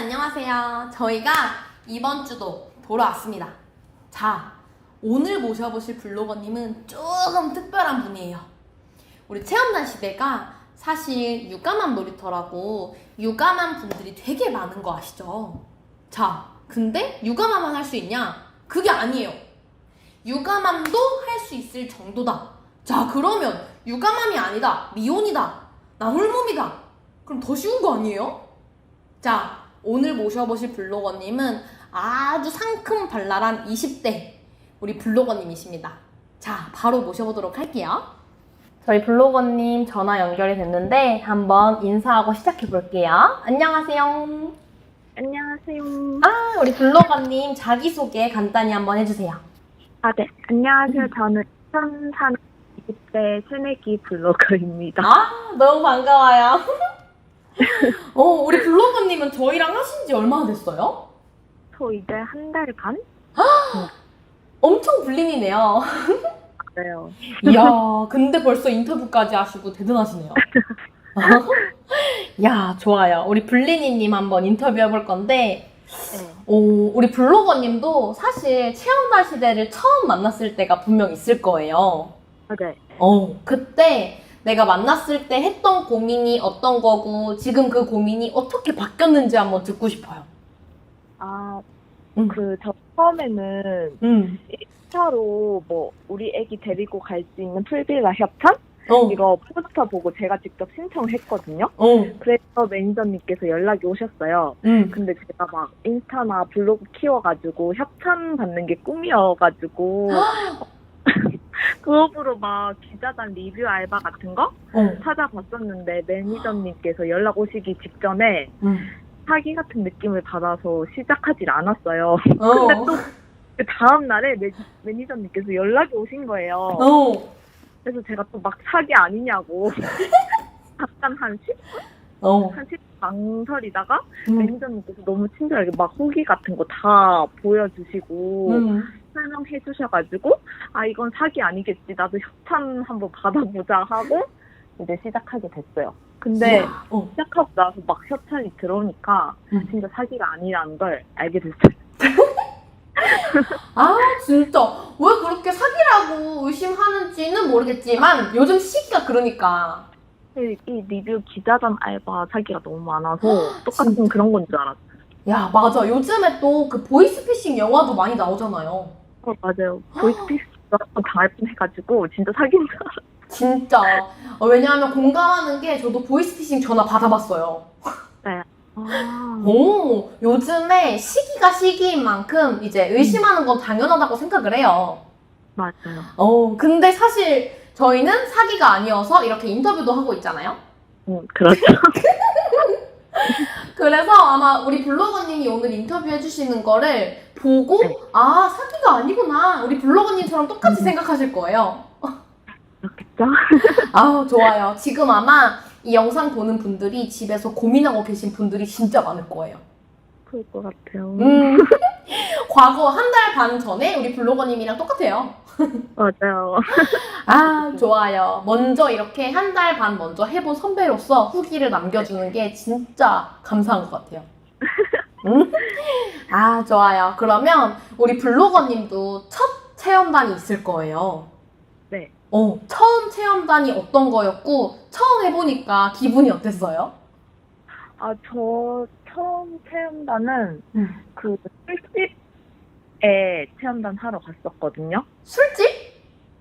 안녕하세요. 저희가 이번 주도 돌아왔습니다. 자, 오늘 모셔보실 블로거님은 조금 특별한 분이에요. 우리 체험단 시대가 사실 육아맘 놀이터라고 육아맘 분들이 되게 많은 거 아시죠? 자, 근데 육아맘만 할 수 있냐? 그게 아니에요. 육아맘도 할 수 있을 정도다. 자, 그러면 육아맘이 아니다. 미혼이다. 나 홀몸이다. 그럼 더 쉬운 거 아니에요? 자, 오늘 모셔보실 블로거님은 아주 상큼 발랄한 20대 우리 블로거님이십니다. 자, 바로 모셔보도록 할게요. 저희 블로거님 전화 연결이 됐는데 한번 인사하고 시작해 볼게요. 안녕하세요. 안녕하세요. 아, 우리 블로거님 자기소개 간단히 한번 해주세요. 아, 네. 안녕하세요. 저는 천산 20대 새내기 블로거입니다. 아, 너무 반가워요. 어, 우리 블로거님은 저희랑 하신 지 얼마나 됐어요? 저 이제 한 달 반? 엄청 불린이네요. 그래요. 이야, 근데 벌써 인터뷰까지 하시고 대단하시네요. 야, 좋아요. 우리 블리니님 한번 인터뷰해 볼 건데, 네. 오, 우리 블로거님도 사실 체험단 시대를 처음 만났을 때가 분명 있을 거예요. 아, 네. 어, 그때 내가 만났을 때 했던 고민이 어떤 거고, 지금 그 고민이 어떻게 바뀌었는지 한번 듣고 싶어요. 아, 응. 그, 저 처음에는 음. 차로 뭐, 우리 애기 데리고 갈 수 있는 풀빌라 협찬? 어, 이거 포스터 보고 제가 직접 신청했거든요. 어, 그래서 매니저님께서 연락이 오셨어요. 음. 근데 제가 막 인스타나 블로그 키워가지고 협찬 받는 게 꿈이어가지고 그업으로 막 기자단 리뷰 알바 같은 거 어, 찾아봤었는데 매니저님께서 연락 오시기 직전에 음. 사기 같은 느낌을 받아서 시작하질 않았어요. 어, 근데 또그 다음 날에 매, 매니저님께서 연락이 오신 거예요. 어, 그래서 제가 또 막 사기 아니냐고 잠깐 한 10, 어, 한 10, 망설이다가 음. 매니저님께서 너무 친절하게 막 후기 같은 거 다 보여주시고 음. 설명해 주셔가지고 아 이건 사기 아니겠지 나도 협찬 한번 받아보자 하고 이제 시작하게 됐어요. 근데 어. 시작하고 나서 막 협찬이 들어오니까 음. 진짜 사기가 아니라는 걸 알게 됐어요. 아 진짜 왜 그렇게 사기라고 의심하는지는 모르겠지만 요즘 시기가 그러니까 이, 이 리뷰 기자단 알바 사기가 너무 많아서 똑같은 진짜? 그런 건 줄 알았어요. 야 맞아 요즘에 또 그 보이스피싱 영화도 많이 나오잖아요 어, 맞아요. 보이스피스가 한번 당할 뻔 해가지고 진짜 사기인 줄 알았어요. 진짜 어, 왜냐하면 공감하는 게 저도 보이스피싱 전화 받아봤어요 아, 오 요즘에 시기가 시기인 만큼 이제 의심하는 건 당연하다고 생각을 해요 맞아요. 어 근데 사실 저희는 사기가 아니어서 이렇게 인터뷰도 하고 있잖아요 음, 그렇죠. 그래서 아마 우리 블로거님이 오늘 인터뷰 해 주시는 거를 보고 네. 아 사기가 아니구나 우리 블로거님처럼 똑같이 음. 생각하실 거예요. 그렇겠죠? 아 좋아요. 지금 아마 이 영상 보는 분들이 집에서 고민하고 계신 분들이 진짜 많을 거예요. 그럴 것 같아요. 음. 과거 한 달 반 전에 우리 블로거님이랑 똑같아요. 맞아요. 아 좋아요. 먼저 이렇게 한 달 반 먼저 해본 선배로서 후기를 남겨주는 게 진짜 감사한 것 같아요. 음? 아 좋아요. 그러면 우리 블로거님도 첫 체험단이 있을 거예요. 네. 어 처음 체험단이 어떤 거였고 처음 해보니까 기분이 어땠어요? 아, 저 처음 체험단은 음. 그 술집에 체험단 하러 갔었거든요. 술집?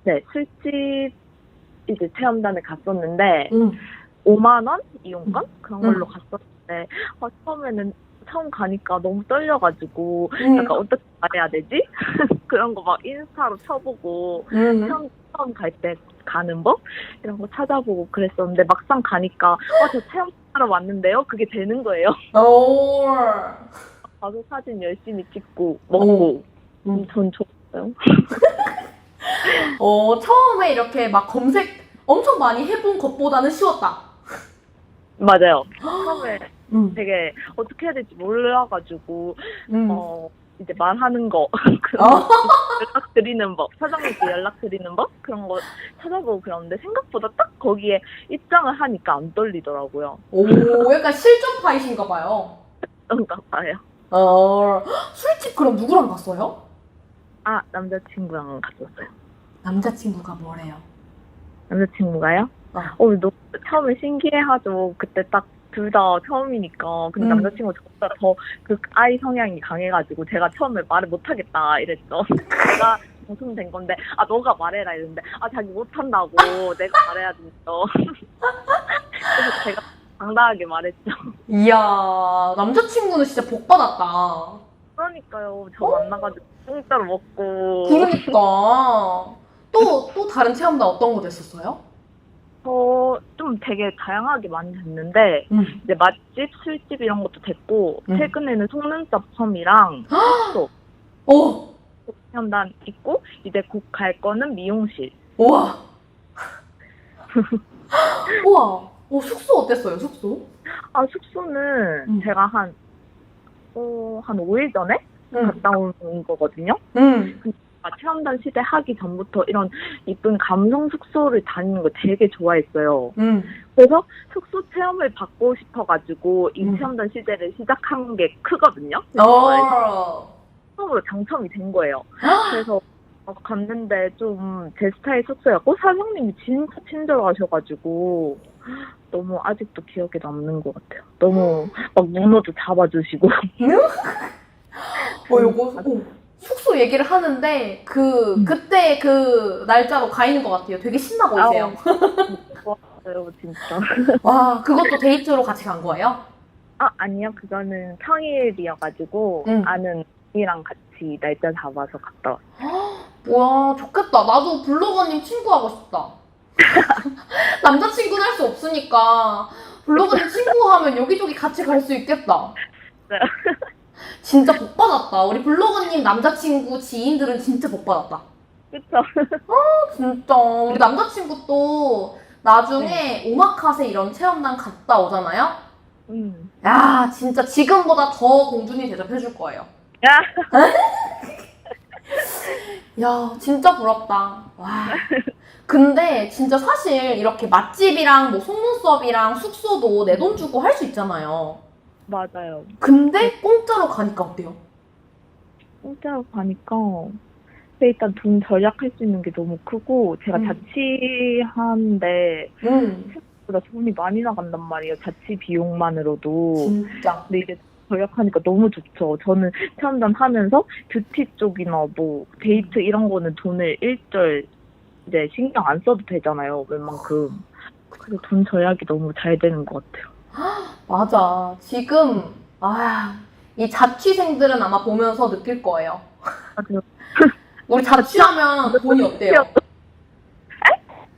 네, 술집 이제 체험단에 갔었는데 응. 5만 원 이용권 그런 걸로 음. 갔었는데 아, 처음에는 처음 가니까 너무 떨려가지고 응. 약간 어떻게 말해야 되지? 그런 거 막 인스타로 쳐보고 응. 처음, 처음 갈 때 가는 법 이런 거 찾아보고 그랬었는데 막상 가니까 어, 저 체험하러 왔는데요? 그게 되는 거예요. 오. 가서 사진 열심히 찍고 먹고 음. 음, 전 좋았어요. 어 처음에 이렇게 막 검색 엄청 많이 해본 것보다는 쉬웠다. 맞아요. 처음에 응. 되게 어떻게 해야 될지 몰라가지고 응. 어 이제 말하는 거 그런 어. 거 연락 드리는 법 사장님께 연락 드리는 법 그런 거 찾아보고 그러는데 생각보다 딱 거기에 입장을 하니까 안 떨리더라고요. 오, 약간 실전파이신가 봐요. 그런가 봐요. 어, 술집 그럼 누구랑 갔어요? 아, 남자친구랑 갔었어요. 남자친구가 뭐래요? 남자친구가요? 어. 어, 너무 처음에 신기해하죠. 그때 딱 둘 다 처음이니까. 근데 음. 남자친구 저보다 더 그 아이 성향이 강해가지고 제가 처음에 말을 못하겠다 이랬죠. 제가 당첨된 건데, 아, 너가 말해라 이랬는데, 아, 자기 못한다고 내가 말해야 된죠. 그래서 제가 당당하게 말했죠. 이야, 남자친구는 진짜 복 받았다. 그러니까요. 저 만나가지고 공짜로 먹고. 그러니까. 또, 또 다른 체험단 어떤 거 됐었어요? 저좀 되게 다양하게 많이 됐는데, 음. 이제 맛집, 술집 이런 것도 됐고, 음. 최근에는 속눈썹 펌이랑 숙소 오! 체험단 있고, 이제 곧 갈 거는 미용실. 우와! 우와! 어, 숙소 어땠어요, 숙소? 아, 숙소는 음. 제가 한, 어, 한 5일 전에 응. 갔다 온 거거든요. 응. 아, 체험단 시대 하기 전부터 이런 이쁜 감성 숙소를 다니는 거 되게 좋아했어요. 응. 그래서 숙소 체험을 받고 싶어가지고 이 음. 체험단 시대를 시작한 게 크거든요. 어. 처음으로 당첨이 된 거예요. 그래서 어, 갔는데 좀 제 스타일 숙소였고 사장님이 진짜 친절하셔가지고 너무 아직도 기억에 남는 것 같아요. 너무 막 문어도 잡아주시고 어, 요거, 어, 숙소 얘기를 하는데, 그, 음. 그때 그 날짜로 가 있는 것 같아요. 되게 신나 보이세요. 좋았어요 진짜. 와, 그것도 데이트로 같이 간 거예요? 아 아니요 그거는 평일이어가지고 음. 아는 언니랑 같이 날짜 잡아서 갔다 왔어요. 와, 좋겠다. 나도 블로거님 친구 하고 싶다. 남자친구는 할 수 없으니까, 블로거님 친구 하면 여기저기 같이 갈 수 있겠다. 네. 진짜 복 받았다. 우리 블로거님 남자친구 지인들은 진짜 복 받았다. 그쵸? 진짜. 우리 남자친구 또 나중에 네. 오마카세 이런 체험단 갔다 오잖아요? 음. 야, 진짜 지금보다 더 공준이 대접해줄 거예요. 야. 야, 진짜 부럽다. 와. 근데 진짜 사실 이렇게 맛집이랑 뭐 속눈썹이랑 숙소도 내 돈 주고 할 수 있잖아요. 맞아요. 근데 공짜로 가니까 어때요? 공짜로 가니까 근데 일단 돈 절약할 수 있는 게 너무 크고 제가 음. 자취하는데 음, 보다 돈이 많이 나간단 말이에요. 자취 비용만으로도. 진짜. 근데 이제 절약하니까 너무 좋죠. 저는 체험단 하면서 뷰티 쪽이나 뭐 데이트 이런 거는 돈을 일절 이제 신경 안 써도 되잖아요. 웬만큼. 그래서 돈 절약이 너무 잘 되는 것 같아요. 맞아. 지금, 아, 이 자취생들은 아마 보면서 느낄 거예요. 맞아요. 우리 자취하면 돈이 어때요?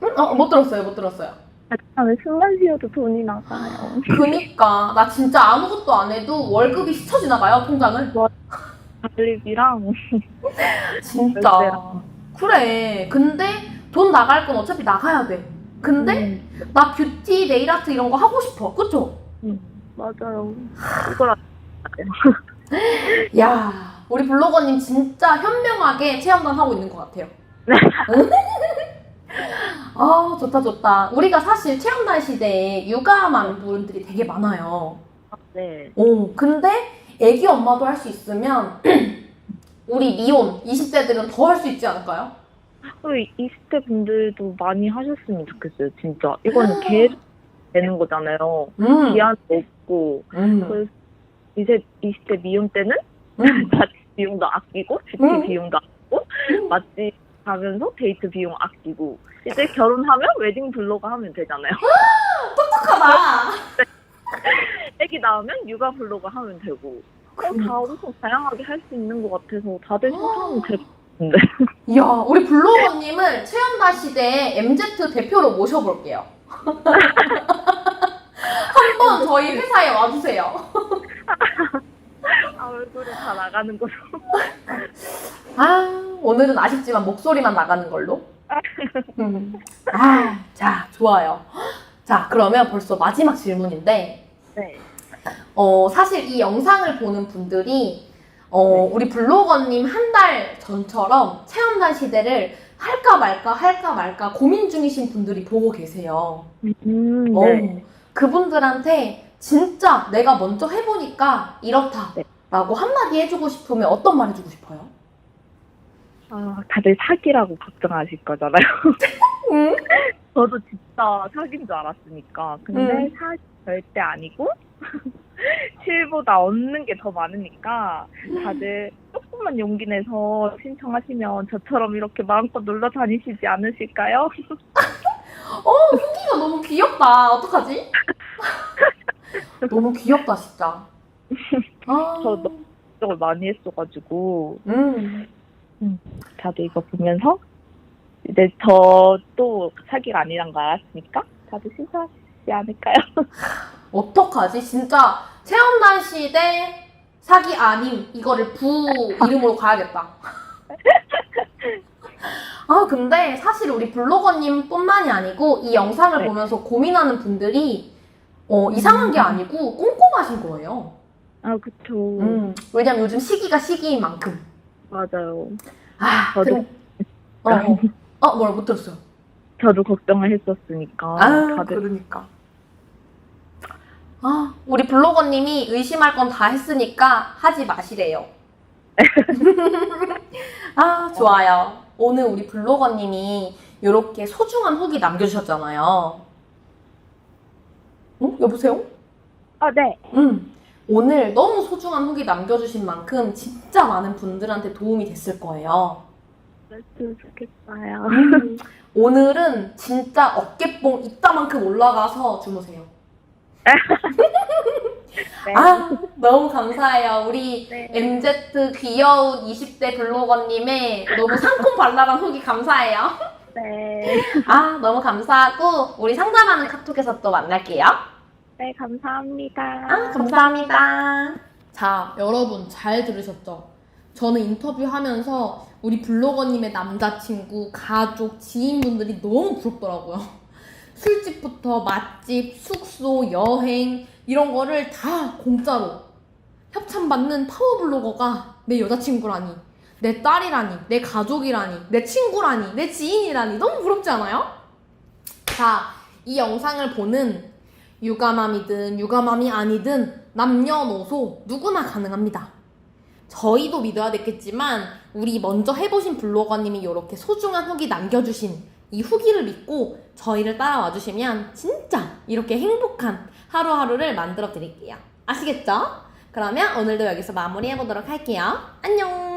응? 어, 못 들었어요, 못 들었어요. 자취하면 숨만 쉬어도 돈이 나가요. 그니까, 나 진짜 아무것도 안 해도 월급이 스쳐 지나가요, 통장을. 관리비랑 진짜. 그래. 근데 돈 나갈 건 어차피 나가야 돼. 근데 음, 나 뷰티, 네일 아트 이런 거 하고 싶어. 그쵸? 음, 맞아요. 이걸 안- 야, 우리 블로거님 진짜 현명하게 체험단 하고 있는 것 같아요. 아, 좋다, 좋다. 우리가 사실 체험단 시대에 육아만 분들이 되게 많아요. 네. 오, 근데 애기 엄마도 할 수 있으면 우리 미혼 20대들은 더 할 수 있지 않을까요? 또 20대 분들도 많이 하셨으면 좋겠어요, 진짜. 이거는 계속 되는 거잖아요. 음. 기한도 없고. 음. 그래서 이제 20대 미혼 때는 음. 자취 비용도 아끼고, 뷰티 음. 비용도 아끼고, 맛집 가면서 데이트 비용 아끼고, 이제 결혼하면 웨딩 블로그 하면 되잖아요. 똑똑하다. 애기 낳으면 육아 블로그 하면 되고. 그럼 다 엄청 다양하게 할 수 있는 것 같아서 다들 신청하면 될것 같은데. 이야, 우리 블로거님을 체험단 시대의 MZ 대표로 모셔볼게요. 한번 저희 회사에 와주세요. 아, 얼굴이 다 나가는 거죠. 아, 오늘은 아쉽지만 목소리만 나가는 걸로. 음. 아, 자, 좋아요. 자, 그러면 벌써 마지막 질문인데, 네. 어, 사실 이 영상을 보는 분들이, 어, 우리 블로거님 한 달 전처럼 체험단 시대를 할까 말까 할까 말까 고민 중이신 분들이 보고 계세요. 음, 어, 네. 그분들한테 진짜 내가 먼저 해보니까 이렇다. 네. 라고 한마디 해주고 싶으면 어떤 말 해주고 싶어요? 아, 다들 사기라고 걱정하실 거잖아요. 응? 저도 진짜 사기인 줄 알았으니까. 근데 음. 사기 절대 아니고, 실보다 얻는 게 더 많으니까, 다들 조금만 용기 내서 신청하시면 저처럼 이렇게 마음껏 놀러 다니시지 않으실까요? 어, 후기가 너무 귀엽다. 어떡하지? 너무 귀엽다, 진짜. 아, 저 너무 걱정을 많이 했어가지고, 음. 다들 이거 보면서, 이제 저도 사기가 아니란 걸 알았으니까, 다들 신청하시지 않을까요? 어떡하지? 진짜 체험단 시대 사기 아님 이거를 부 이름으로 가야겠다. 아 근데 사실 우리 블로거님 뿐만이 아니고 이 영상을 네. 보면서 고민하는 분들이 어, 이상한 게 아니고 꼼꼼하신 거예요. 아, 그쵸. 음, 왜냐면 요즘 시기가 시기인 만큼. 맞아요. 아, 저도 그래. 어, 어, 어, 뭐라 못 들었어요. 저도 걱정을 했었으니까. 아, 다들 그러니까. 아, 우리 블로거님이 의심할 건 다 했으니까 하지 마시래요. 아, 좋아요. 오늘 우리 블로거님이 이렇게 소중한 후기 남겨주셨잖아요. 어? 여보세요? 아, 네. 음. 오늘 너무 소중한 후기 남겨주신 만큼 진짜 많은 분들한테 도움이 됐을 거예요. 그랬으면 좋겠어요. 오늘은 진짜 어깨뽕 이따만큼 올라가서 주무세요. 네. 아, 너무 감사해요. 우리 네. MZ 귀여운 20대 블로거님의 너무 상콤발랄한 후기 감사해요. 네. 아, 너무 감사하고, 우리 상담하는 카톡에서 또 만날게요. 네, 감사합니다. 아, 감사합니다. 자, 여러분 잘 들으셨죠? 저는 인터뷰하면서 우리 블로거님의 남자친구, 가족, 지인분들이 너무 부럽더라고요. 술집부터 맛집, 숙소, 여행 이런 거를 다 공짜로 협찬받는 파워블로거가 내 여자친구라니, 내 딸이라니, 내 가족이라니, 내 친구라니, 내 지인이라니 너무 부럽지 않아요? 자, 이 영상을 보는 유가맘이든 유가맘이 아니든 남녀노소 누구나 가능합니다. 저희도 믿어야 되겠지만 우리 먼저 해보신 블로거님이 이렇게 소중한 후기 남겨주신 이 후기를 믿고 저희를 따라와 주시면 진짜 이렇게 행복한 하루하루를 만들어 드릴게요. 아시겠죠? 그러면 오늘도 여기서 마무리해 보도록 할게요. 안녕!